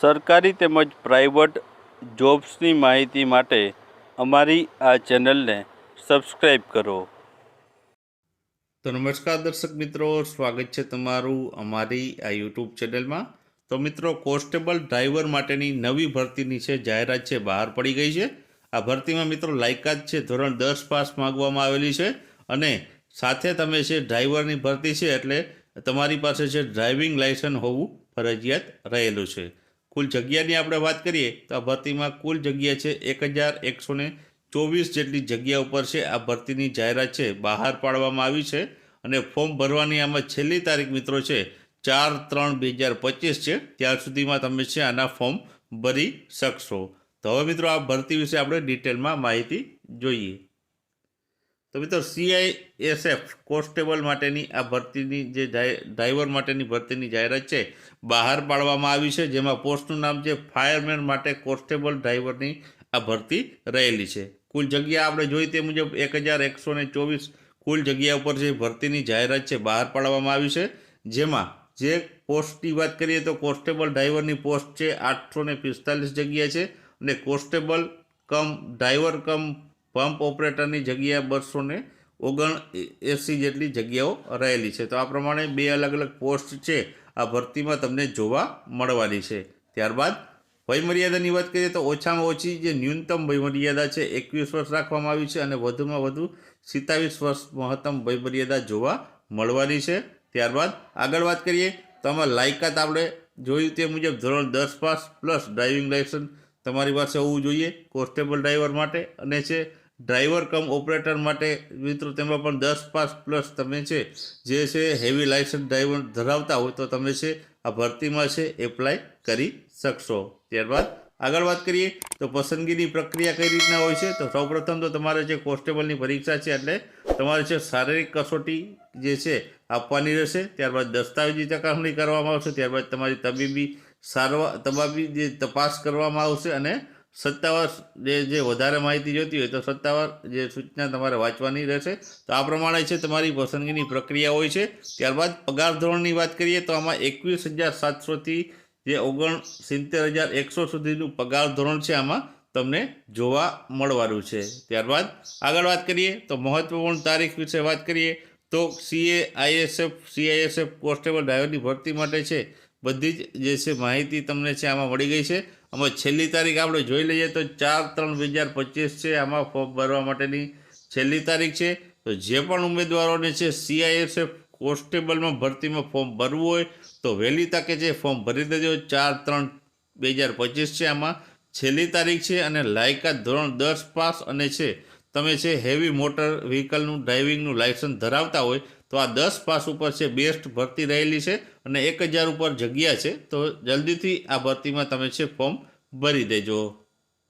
સરકારી તેમજ પ્રાઇવેટ જોબ્સની માહિતી માટે અમારી આ ચેનલને સબસ્ક્રાઈબ કરો. તો નમસ્કાર દર્શક મિત્રો, સ્વાગત છે તમારું અમારી આ યુટ્યુબ ચેનલમાં. તો મિત્રો, કોન્સ્ટેબલ ડ્રાઈવર માટેની નવી ભરતીની છે, જાહેરાત છે, બહાર પડી ગઈ છે. આ ભરતીમાં મિત્રો લાયકાત છે, ધોરણ દસ પાસ માંગવામાં આવેલી છે અને સાથે તમે છે, ડ્રાઈવરની ભરતી છે એટલે તમારી પાસે છે, ડ્રાઇવિંગ લાયસન્સ હોવું ફરજિયાત રહેલું છે. કુલ જગ્યાની આપણે વાત કરીએ તો આ ભરતીમાં કુલ જગ્યા છે એક હજાર એકસો ચોવીસ જેટલી જગ્યા ઉપર છે. આ ભરતીની જાહેરાત છે, બહાર પાડવામાં આવી છે અને ફોર્મ ભરવાની આમાં છેલ્લી તારીખ મિત્રો છે, ચાર ત્રણ બે હજાર પચીસ છે. ત્યાર સુધીમાં તમે છે આના ફોર્મ ભરી શકશો. તો હવે મિત્રો આ ભરતી વિશે આપણે ડિટેલમાં માહિતી જોઈએ. તો મિત્રો સીઆઈએસએફ કોન્સ્ટેબલ માટેની આ ભરતીની જે ડ્રાઈવર માટેની ભરતીની જાહેરાત છે, બહાર પાડવામાં આવી છે, જેમાં પોસ્ટનું નામ છે, ફાયરમેન માટે કોન્સ્ટેબલ ડ્રાઈવરની આ ભરતી રહેલી છે. કુલ જગ્યા આપણે જોઈ તે મુજબ એક હજાર એકસો ને ચોવીસ કુલ જગ્યા ઉપર જે ભરતીની જાહેરાત છે, બહાર પાડવામાં આવી છે, જેમાં જે પોસ્ટની વાત કરીએ તો કોન્સ્ટેબલ ડ્રાઈવરની પોસ્ટ છે આઠસો ને પિસ્તાલીસ જગ્યા છે અને constable cum, driver cum pump ઓપરેટરની જગ્યાએ બસો ને ઓગણ એંસી જેટલી જગ્યાઓ રહેલી છે. તો આ પ્રમાણે બે અલગ અલગ પોસ્ટ છે. આ ભરતીમાં તમને જોવા મળવાની છે. ત્યારબાદ વયમર્યાદાની વાત કરીએ તો ઓછામાં ઓછી જે ન્યૂનતમ વયમર્યાદા છે એકવીસ વર્ષ રાખવામાં આવી છે અને વધુમાં વધુ સિત્તાવીસ વર્ષ મહત્તમ વયમર્યાદા જોવા મળવાની છે. ત્યારબાદ આગળ વાત કરીએ, તો આમાં લાયકાત આપણે જોયું તે મુજબ ધોરણ દસ પાસ પ્લસ ડ્રાઇવિંગ લાઇસન્સ તમારી પાસે હોવું જોઈએ. કોન્સ્ટેબલ ડ્રાઈવર માટે અને છે. ડ્રાઈવર કમ ઓપરેટર માટે મિત્રો તેમાં પણ દસ પાસ પ્લસ તમે છે, જે છે હેવી લાઇસન્સ ડ્રાઈવર ધરાવતા હોય તો તમે છે, આ ભરતીમાં છે, એપ્લાય કરી શકશો. ત્યારબાદ આગળ વાત કરીએ તો પસંદગીની પ્રક્રિયા કઈ રીતના હોય છે? તો સૌપ્રથમ તો તમારે જે કોન્સ્ટેબલની પરીક્ષા છે, એટલે તમારે છે શારીરિક કસોટી જે છે આપવાની રહેશે. ત્યારબાદ દસ્તાવેજી ચકાસણી કરવામાં આવશે. ત્યારબાદ તમારી તબીબી સારવાર, તબાબી જે તપાસ કરવામાં આવશે અને સત્તાવાર જે વધારે માહિતી જોઈતી હોય તો સત્તાવાર જે સૂચના તમારે વાંચવાની રહેશે. તો આ પ્રમાણે છે તમારી પસંદગીની પ્રક્રિયા હોય છે. ત્યારબાદ પગાર ધોરણની વાત કરીએ તો આમાં એકવીસ હજાર સાતસોથી જે ઓગણ સિત્તેર હજાર એકસો સુધીનું પગાર ધોરણ છે આમાં તમને જોવા મળવાનું છે. ત્યારબાદ આગળ વાત કરીએ તો મહત્વપૂર્ણ તારીખ વિશે વાત કરીએ તો સીએ આઈએસએફ સીઆઈએસએફ કોન્સ્ટેબલ ડ્રાઈવરની ભરતી માટે છે. બધી જ જે છે માહિતી તમને છે આમાં મળી ગઈ છે. આમાં છેલ્લી તારીખ આપણે જોઈ લઈએ તો ચાર ત્રણ બે હજાર પચીસ છે. આમાં ફોર્મ ભરવા માટેની છેલ્લી તારીખ છે. તો જે પણ ઉમેદવારોને છે સીઆઈએસએફ કોન્સ્ટેબલમાં ભરતીમાં ફોર્મ ભરવું હોય તો વહેલી તકે છે ફોર્મ ભરી દેજો. ચાર ત્રણ બે હજાર પચીસ છે આમાં. છેલ્લી તારીખ છે અને લાયકાત ધોરણ દસ પાસ અને છે, તમે છે હેવી મોટર વ્હીકલનું ડ્રાઇવિંગનું લાયસન્સ ધરાવતા હોય તો આ દસ પાસ ઉપર છે, બેસ્ટ ભરતી રહેલી છે અને એક હજાર ઉપર જગ્યા છે, તો જલ્દીથી આ ભરતીમાં તમે છે, ફોર્મ ભરી દેજો.